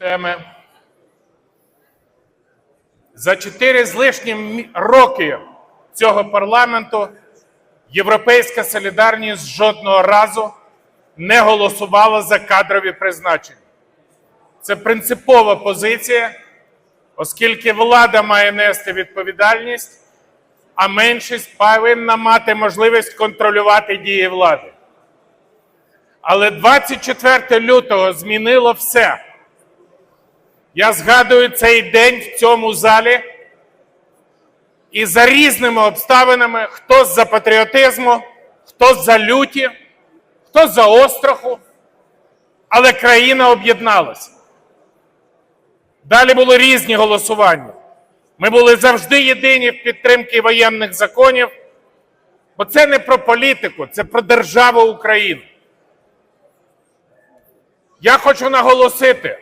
теми. За чотири з лишнім роки цього парламенту Європейська солідарність жодного разу не голосувала за кадрові призначення. Це принципова позиція, оскільки влада має нести відповідальність, а меншість повинна мати можливість контролювати дії влади. Але 24 лютого змінило все. Я згадую цей день в цьому залі і за різними обставинами, хто за патріотизму, хто за люті, хто за остраху, але країна об'єдналася. Далі були різні голосування. Ми були завжди єдині в підтримці воєнних законів, бо це не про політику, це про державу Україну. Я хочу наголосити,